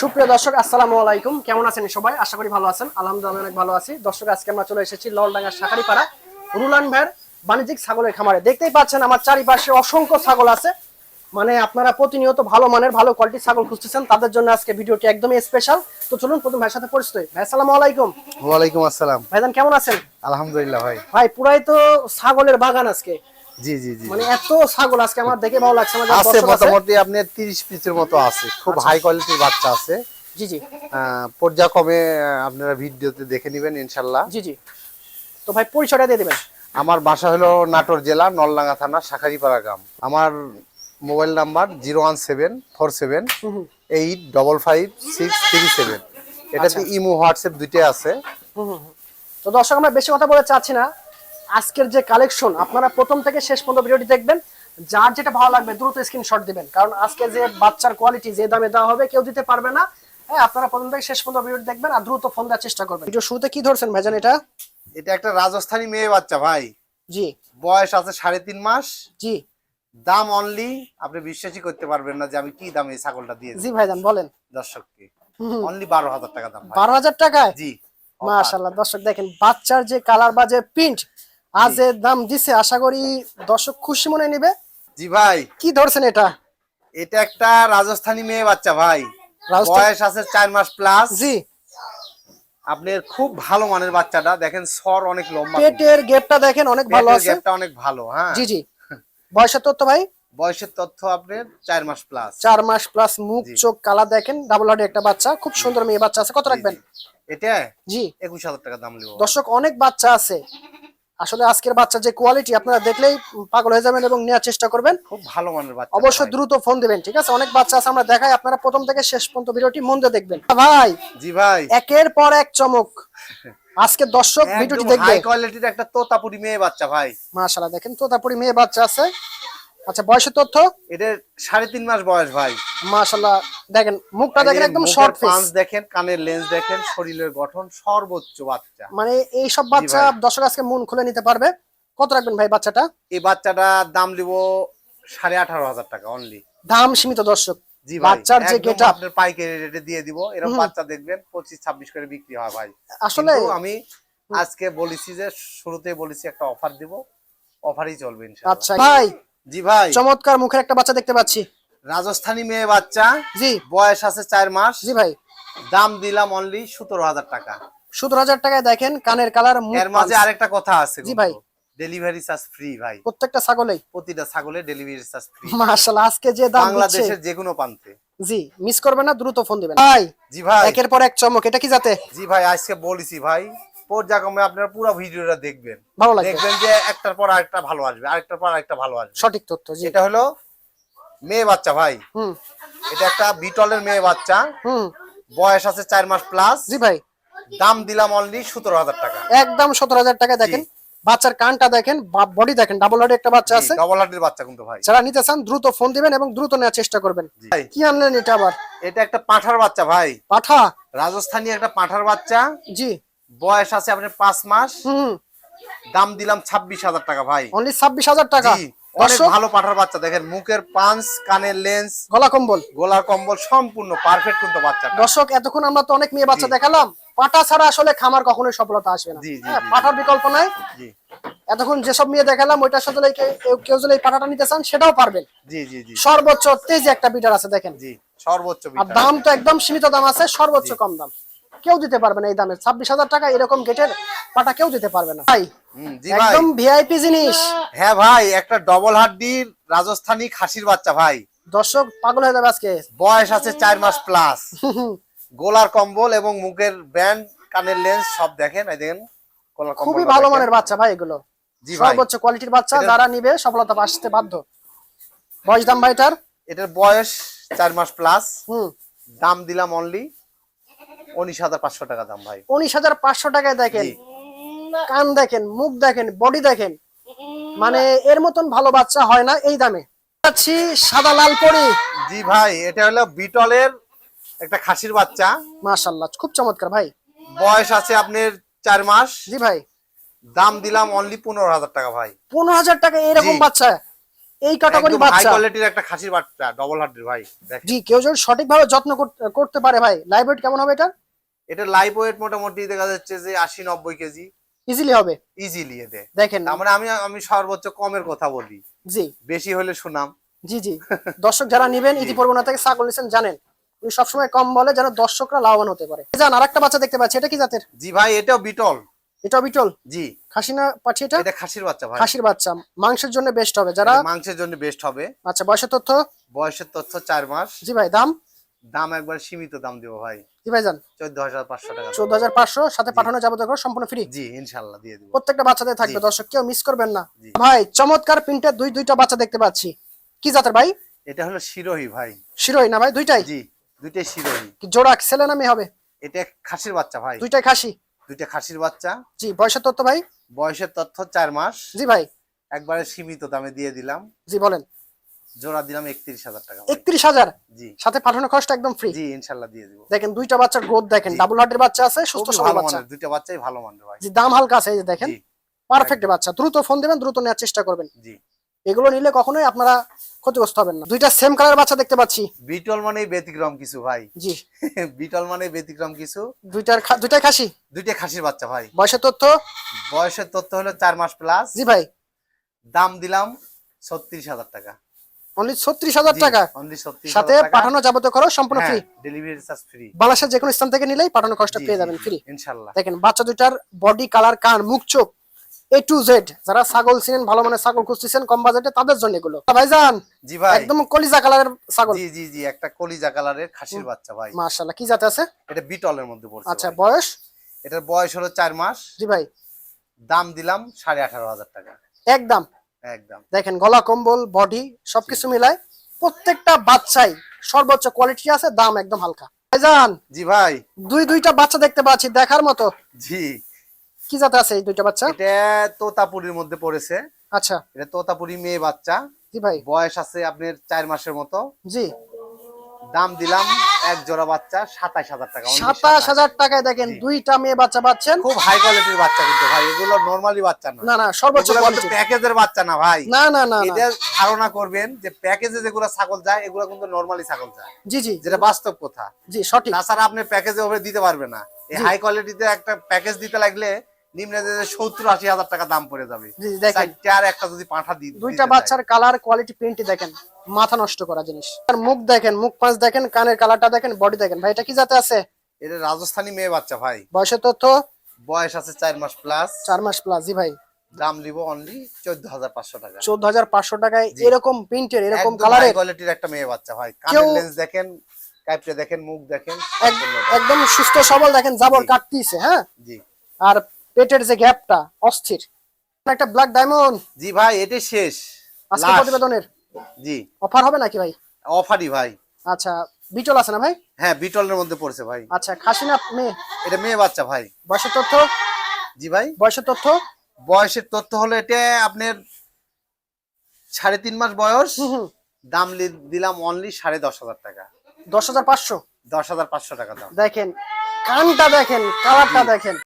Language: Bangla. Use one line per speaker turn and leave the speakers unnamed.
সুপ্রিয় দর্শক আসসালামু আলাইকুম। কেমন আছেন সবাই? আশা করি ভালো আছেন। আলহামদুলিল্লাহ অনেক ভালো আছি। দর্শক আজকে আমরা চলে এসেছি ললডাঙ্গা শাকারিপাড়া রুলান ভাইয়ের বাণিজ্যিক ছাগলের খামারে। দেখতেই পাচ্ছেন আমার চারিপাশে অসংখ্য ছাগল আছে। মানে আপনারা প্রতিনিয়ত ভালো মানের ভালো কোয়ালিটির ছাগল খুঁজতেছেন। তাদের জন্য আজকে ভিডিওটি একদমই স্পেশাল তো চলুন প্রথম ভাইয়ের সাথে পরিচিত হই। ভাই আসসালামু আলাইকুম।
ওয়ালাইকুম আসসালাম।
ভাইজান কেমন আছেন?
আলহামদুলিল্লাহ ভাই।
ভাই পুরাই তো ছাগলের বাগান আজকে।
জি জি জি।
মানে এত ছাগল আজকে আমার দেখে ভালো লাগছে আমার
আছে মোটামুটি আপনার তিরিশ পিসের মতো আছে খুব হাই কোয়ালিটির বাচ্চা আছে।
জি জি।
পর্যায়ক্রমে আপনারা ভিডিওতে দেখে নেবেন ইনশাল্লাহ।
জি জি। তো ভাই পরিচয়টা দিয়ে দিবেন।
আমার বাসা হলো নাটোর জেলা নলডাঙ্গা থানা শাখারিপাড়া গ্রাম। আমার mobile number zero one seven four seven eight double five six three seven. এটাতে ইমো হোয়াটসঅ্যাপ দুইটাই আছে।
তো দর্শক আমরা বেশি কথা বলে চাচ্ছি না। আজকের যে কালেকশন আপনারা প্রথম থেকে শেষ পর্যন্ত ভিডিওটি দেখবেন। যার যেটা ভালো লাগবে দ্রুত স্ক্রিনশট দিবেন। কারণ আজকে যে বাচ্চার কোয়ালিটি যে দামে দেওয়া হবে কেউ দিতে পারবে না। হ্যাঁ আপনারা প্রথম থেকে শেষ পর্যন্ত ভিডিওটি দেখবেন আর দ্রুত ফোন দেওয়ার চেষ্টা করবেন। ভিডিও শুরুতে কি ধরছেন ভাইজান এটা?
এটা একটা রাজস্থানী মেয়ে বাচ্চা ভাই।
জি।
বয়স আছে সাড়ে তিন মাস।
জি।
দাম অনলি আপনি বিশ্বাসই করতে পারবেন না যে আমি কি দামে এই ছাগলটা দিয়েছি
জি ভাইজান বলেন।
দর্শককে। অনলি বারো হাজার টাকা দাম
বারো হাজার টাকায়?
জি।
মাশাল্লাহ দর্শক দেখেন বাচ্চার যে কালার বা যে প্রিন্ট আজ যে দাম দিছে আশা করি দর্শক খুশি মনে নিবে।
জি ভাই।
কি ধরছেন এটা?
এটা একটা রাজস্থানী মেয়ে বাচ্চা ভাই। বয়স আছে চার মাস প্লাস
জি।
আপনার খুব ভালো মানের বাচ্চাটা। দেখেন সর অনেক লম্বা।
পেটের গেপটা দেখেন অনেক ভালো আছে।
গ্যাপটা অনেক ভালো হ্যাঁ।
জি জি। বয়সের তথ্য ভাই?
বয়সের তথ্য আপনার চার মাস প্লাস
চার মাস প্লাস মুখ চোখ কালা দেখেন ডাবল হার্ডে একটা বাচ্চা। খুব সুন্দর মেয়ে বাচ্চা আছে। কত রাখবেন?
এটা
জি।
একুশ হাজার টাকা দাম নেব।
দর্শক অনেক বাচ্চা আছে। আসলে আজকের বাচ্চা যে কোয়ালিটি আপনারা দেখলেই পাগল হয়ে যাবেন এবং নেওয়ার চেষ্টা করবেন।
খুব ভালো মানের বাচ্চা
অবশ্যই দ্রুত ফোন দিবেন ঠিক আছে? অনেক বাচ্চা আছে আমরা দেখাই আপনারা প্রথম থেকে শেষ পর্যন্ত ভিডিওটি মন দিয়ে দেখবেন। ভাই
জি ভাই।
একের পর এক চমক। আজকে দর্শক ভিডিওটি দেখবে।
হাই কোয়ালিটির একটা তোতাপুরি মেয়ে বাচ্চা ভাই।
মাশাআল্লাহ দেখেন তোতাপুরি মেয়ে বাচ্চা আছে। আচ্ছা বয়সের তথ্য?
এদের সাড়ে তিন মাস বয়স ভাই।
মাশাআল্লাহ দেখেন মুখটা দেখেন একদম শর্ট ফেস
দেখেন কানের লেন্স দেখেন শরীরের গঠন সর্বোচ্চ বাচ্চা।
মানে এই সব বাচ্চা। দর্শক আজকে মন খুলে নিতে পারবে। কত রাখবেন ভাই বাচ্চাটা?
এই বাচ্চাটার দাম দিব সাড়ে আঠারো হাজার টাকা অনলি
দাম সীমিত দর্শক।
জি
বাচ্চার যে গেট
আপনার পাইকারি রেটে দিয়ে দিব। এরকম বাচ্চা দেখবেন পঁচিশ ছাব্বিশ করে বিক্রি হয় ভাই।
আসলে
আমি আজকে বলেছি যে শুরুতে বলেছি একটা অফার দিব। অফারই চলবে
আচ্ছা ভাই
জি ভাই।
চমৎকার মুখের একটা বাচ্চা দেখতে পাচ্ছি।
রাজস্থানী মেয়ে বাচ্চা।
জি।
বয়স আছে চার মাস।
জি ভাই।
দাম দিলাম অনলি সতেরো হাজার টাকা।
সতেরো হাজার টাকায় দেখেন কানের
কালারের মাঝে আরেকটা কথা আছে
জি ভাই।
ডেলিভারি চার্জ ফ্রি ভাই।
প্রত্যেকটা ছাগলেই।
প্রতিটা ছাগলের ডেলিভারি চার্জ ফ্রি
মাশাআল্লাহ আজকে যে দাম
বাংলাদেশের যে কোনো প্রান্তে।
জি মিস করবেন না দ্রুত ফোন দিবেন। ভাই।
জি ভাই
একের পর এক চমক এটা কি যাতে
জি ভাই আজকে বলেছি ভাই। পর্যায়ক্রমে আপনারা পুরো ভিডিওটা দেখবেন।
ভালো লাগবে।
দেখবেন যে একটার পর আরেকটা ভালো আসবে আরেকটার পর আরেকটা ভালো আসবে।
সঠিক তথ্য
এটা হলো মেয়ে বাচ্চা ভাই।
হুম।
এটা একটা বিটলের মেয়ে বাচ্চা।
হুম।
বয়স আছে চার মাস প্লাস
জি ভাই।
দাম দিলাম অনলি সতেরো হাজার টাকা।
একদম সতেরো হাজার টাকা দেখেন। বাচ্চার কানটা দেখেন বডি দেখেন ডাবল হার্ডে একটা বাচ্চা আছে।
ডবল হার্টের বাচ্চা কিন্তু ভাই।
যারা নিতে চান দ্রুত ফোন দিবেন এবং দ্রুত নেওয়ার চেষ্টা করবেন। কি আনলেন এটা আবার?
এটা একটা পাঁঠার বাচ্চা ভাই।
পাঠা?
রাজস্থানী একটা পাঁঠার বাচ্চা।
জি।
বয়স আছে আপনার পাঁচ মাস। দাম দিলাম ছাব্বিশ হাজার টাকা ভাই।
অনলি ছাব্বিশ হাজার টাকা।
অনেক ভালো পাঠার বাচ্চা। দেখেন মুখের পাঞ্চ কানের লেন্স
গলা কম্বল।
গোলার কম্বল সম্পূর্ণ পারফেক্ট কিন্তু বাচ্চাটা।
দর্শক এতক্ষণ আমরা তো অনেক মেয়ে বাচ্চা দেখালাম। পাটা ছাড়া আসলে খামার কখনোই সফলতা আসবে না। হ্যাঁ,
জি,
পাঠার বিকল্প নাই। এতক্ষণ যেসব মেয়ে দেখালাম ওইটার সাথে কেউ- যদি পাঠাটা নিতে চান সেটাও পারবেন।
জি জি জি।
সর্বোচ্চ তেজে একটা বিটার আছে দেখেন।
জি সর্বোচ্চ
আর। দাম তো একদম সীমিত দাম আছে সর্বোচ্চ কম দাম। কেউ দিতে পারবে না এই দামে ছাব্বিশ হাজার টাকা এরকম গেটের পাটা কেউ দিতে পারবে না। ভাই
হুম, জি ভাই।
একদম ভিআইপি জিনিস।
হ্যাঁ ভাই একটা ডবল হাড্ডির রাজস্থানী খাসির বাচ্চা ভাই।
দর্শক পাগল হয়ে যাবে আজকে।
বয়স আছে চার মাস প্লাস গোলার কম্বল এবং মুখের ব্যান্ড কানের লেন্স সব দেখেন এই দেখেন
খুবই ভালো মানের বাচ্চা ভাই এগুলো। সর্বোচ্চ কোয়ালিটির বাচ্চা যারা নিবে সফলতা আসতে বাধ্য। বয়স দাম ভাইটার
এটার? বয়স চার মাস প্লাস
হুম।
দাম দিলাম অনলি উনিশ হাজার পাঁচশো টাকা দাম ভাই।
উনিশ হাজার পাঁচশো টাকায় দেখেন কান দেখেন মুখ দেখেন বডি দেখেন মানে এর মতন ভালো বাচ্চা হয় না এই দামে। পাচ্ছি সাদা লাল পরি।
জি ভাই এটা হলো বিটলের একটা খাসির বাচ্চা।
মাশাল্লাহ খুব চমৎকার ভাই।
বয়স আছে আপনার চার মাস।
জি ভাই।
দাম দিলাম অনলি পনেরো হাজার টাকা ভাই।
পনেরো হাজার টাকা এরকম বাচ্চা এই ক্যাটাগরি
হাই কোয়ালিটির একটা খাসির বাচ্চা ডবল হার্টের ভাই দেখেন।
জি কেউ যদি সঠিকভাবে যত্ন কর- করতে পারে ভাই। লাইভ কেমন হবে এটা
এটা লাইভ ওয়েট মোটামুটি দেখা যাচ্ছে যে আশি নব্বই কেজি।
ইজিলি হবে?
ইজিলি এতে
দেখেন
তার মানে আমি আমি সর্বোচ্চ কমের কথা বলি।
জি।
বেশি হলে সুনাম।
জি জি। দর্শক যারা নিবেন ইতিপূর্বনা থেকে ছাগল নিছেন জানেন। উনি সবসময় কম বলে যেন দর্শকরা লাভবান হতে পারে। যান আরেকটা বাচ্চা দেখতে পাচ্ছি এটা কি জাতের?
জি ভাই এটাও বিটল।
এটা বিটল?
জি।
খাসি না পাচ্ছি এটা?
এটা খাসির বাচ্চা ভাই।
খাসির বাচ্চা। মাংসের জন্য বেস্ট হবে। যারা
মাংসের জন্য বেস্ট হবে।
আচ্ছা বয়সের তথ্য?
বয়সের তথ্য চার মাস।
জি ভাই দাম?
দাম একবার সীমিত দাম দেবো ভাই।
জি ভাই যান
চোদ্দ হাজার পাঁচশো টাকা।
চোদ্দ হাজার পাঁচশো সাথে পাঠানো যাব দেখো সম্পূর্ণ ফ্রি
জি দিয়ে দিব।
প্রত্যেকটা বাচ্চাদের থাকবে দর্শক কেউ মিস করবেন না। ভাই চমৎকার প্রিন্টের দুই দুইটা বাচ্চা দেখতে পাচ্ছি। কি জাতের ভাই?
এটা হলো শিরোহী ভাই।
শিরোই না ভাই দুইটাই?
জি দুইটাই শিরোহী।
কি জোড়া ছেলে না মেয়ে হবে?
এটা খাসির বাচ্চা ভাই।
দুইটাই খাসি?
দুইটা খাসির বাচ্চা।
জি বয়সের তথ্য ভাই?
বয়সের তথ্য চার মাস।
জি ভাই।
একবারে সীমিত দামে দিয়ে দিলাম।
জি বলেন।
জোড়া দিলাম একত্রিশ হাজার টাকা
একত্রিশ হাজার?
জি।
সাথে পাঠানো খরচটা একদম ফ্রি
জি ইনশাল্লাহ দিয়ে দিব।
দেখেন দুইটা বাচ্চার গ্রোথ দেখেন ডাবল হার্টের বাচ্চা আছে সুস্থ সবল বাচ্চা।
দুইটা বাচ্চাই ভালো মানের ভাই।
জি দাম হালকা আছে এই যে দেখেন। পারফেক্ট বাচ্চা। দ্রুত ফোন দিবেন দ্রুত নেওয়ার চেষ্টা করবেন।
জি।
এগুলো নিলে কখনোই আপনারা ক্ষতিগ্রস্ত হবেন না। দুইটা সেম কালার বাচ্চা দেখতে পাচ্ছি।
বিটল মানেই ব্যতিক্রম কিছু ভাই।
জি।
বিটল মানে ব্যতিক্রম কিছু।
দুইটার দুইটাই খাসি?
দুইটা খাসির বাচ্চা ভাই।
বয়সের তথ্য?
বয়সের তথ্য হলো চার মাস প্লাস
জি ভাই।
দাম দিলাম ছত্রিশ হাজার টাকা।
অনলি টাকা।
অনলি ছত্রিশ
সাথে পাঠানো যাবতীয় খরচ সম্পূর্ণ ফ্রি
ডেলিভারি চার্জ ফ্রি
বাংলাদেশের যে কোনো স্থান থেকে নিলেই পাঠানো খরচটা পেয়ে যাবেন ফ্রি
ইনশাল্লাহ।
দেখেন বাচ্চা দুইটার বডি কালার কান মুখ চোখ এ টু জেড যারা ছাগল ছিলেন ভালো মানের ছাগল খুঁজতেছেন কম বাজেটে তাদের জন্য এগুলো। ভাইজান
জি ভাই।
একদম কলিজা কালারের ছাগল।
জি জি জি একটা কলিজা কালারের খাসির বাচ্চা ভাই।
মাশাআল্লাহ কি জাতে আছে?
এটা বিটলের মধ্যে পড়ছে
আচ্ছা বয়স?
এটার বয়স হলো চার মাস।
জি ভাই।
দাম দিলাম সাড়ে আঠারো হাজার টাকা।
একদম।
একদম।
দেখেন গলা কম্বল বডি সবকিছু মিলায় প্রত্যেকটা বাচ্চাই সর্বোচ্চ কোয়ালিটি আছে দাম একদম হালকা। ভাইজান!
জি ভাই।
দুই দুইটা বাচ্চা দেখতে পাচ্ছি দেখার মতো।
জি।
কি জাতে আছে এই দুইটা বাচ্চা?
এটা তোতাপুরির মধ্যে পড়েছে।
আচ্ছা।
এটা তোতাপুরি মেয়ে বাচ্চা।
জি ভাই।
বয়স আছে আপনার চার মাসের মতো।
জি।
দাম দিলাম এক জোড়া বাচ্চা সাতাশ হাজার টাকা
সাতাশ হাজার টাকায় দেখেন দুইটা মেয়ে বাচ্চা পাচ্ছেন।
খুব হাই কোয়ালিটির বাচ্চা কিন্তু ভাই এগুলো নরমালি বাচ্চা না।
না না সর্বোচ্চ
প্যাকেজের বাচ্চা না ভাই।
না না না
এটা ধারণা করবেন যে প্যাকেজে যেগুলো ছাগল যায় এগুলো কিন্তু নরমালি ছাগল যায়।
জি জি।
যেটা বাস্তব কথা।
জি সঠিক।
তাছাড়া আপনি প্যাকেজে ওভাবে দিতে পারবে না। এই। হাই কোয়ালিটিতে একটা প্যাকেজ দিতে লাগলে নিম্নে সত্তর আশি হাজার টাকা দাম পড়ে যাবে।
জি জি, দেখেন।
চারটে আর একটা যদি পাঠা দি
দুইটা বাচ্চার কালার কোয়ালিটি প্রিন্ট দেখেন মাথা নষ্ট করা জিনিস। আর মুখ দেখেন মুখ পাঁচ দেখেন কানের কালারটা দেখেন বডি দেখেন। ভাই এটা কি জাতে আছে?
এটা রাজস্থানী মেয়ে বাচ্চা ভাই।
বয়সের তথ্য?
বয়স আছে চার মাস প্লাস
চার মাস প্লাস জি ভাই।
দাম নিব অনলি চোদ্দ হাজার পাঁচশো টাকা।
চোদ্দ হাজার পাঁচশো টাকায় এরকম প্রিন্টের এরকম কালারের
quality-র একটা মেয়ে বাচ্চা ভাই। কানের লেন্স দেখেন দেখেন মুখ দেখেন
একদম সুস্থ সবল দেখেন জাবর। কাটতিছে হ্যাঁ?
জি।
আর পেটের যে গ্যাপটা অস্থির। একটা ব্ল্যাক ডায়মন্ড
জি ভাই এটাই শেষ।
আজকে প্রতিবেদনের।
জি।
অফার হবে নাকি ভাই?
অফারই ভাই।
আচ্ছা বিটল আছে না ভাই?
হ্যাঁ বিটলের মধ্যে পড়ছে ভাই।
আচ্ছা খাসি না মেয়ে।
এটা মেয়ে বাচ্চা ভাই।
বয়সের তথ্য?
জি ভাই।
বয়সের তথ্য?
বয়সের তথ্য হলো এটা আপনার সাড়ে তিন মাস বয়স। দাম দিলাম অনলি সাড়ে দশ হাজার টাকা।
দশ হাজার পাঁচশো?
দশ হাজার পাঁচশো টাকা দাম।
দেখেন কানটা দেখেন কালারটা দেখেন।